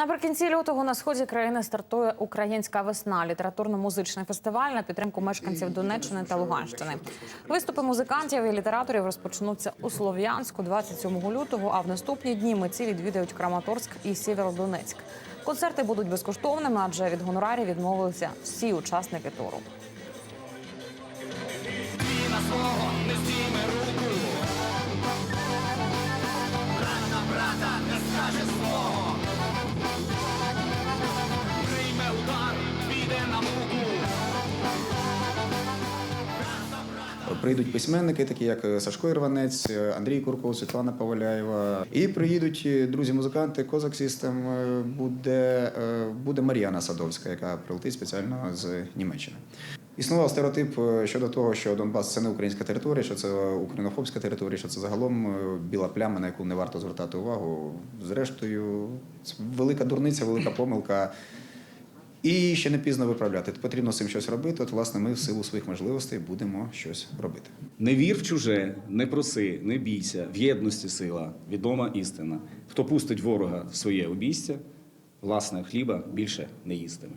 Наприкінці лютого на сході країни стартує Українська весна, літературно-музичний фестиваль на підтримку мешканців Донеччини та Луганщини. Виступи музикантів і літераторів розпочнуться у Слов'янську 27 лютого. А в наступні дні митці відвідають Краматорськ і Сєвєродонецьк. Концерти будуть безкоштовними, адже від гонорарів відмовилися всі учасники туру. Прийдуть письменники, такі як Сашко Ірванець, Андрій Курков, Світлана Поваляєва. І приїдуть друзі-музиканти, Козак Систем, е, буде, е, буде Мар'яна Садовська, яка прилетить спеціально з Німеччини. Існував стереотип е, щодо того, що Донбас це не українська територія, що це українофобська територія, що це загалом е, біла пляма, на яку не варто звертати увагу. Зрештою, це велика дурниця, велика помилка. І ще не пізно виправляти. Потрібно з цим щось робити. От, власне, ми в силу своїх можливостей будемо щось робити. Не вір в чуже, не проси, не бійся, в єдності сила, відома істина. Хто пустить ворога в своє обійстя, власне хліба більше не їстиме.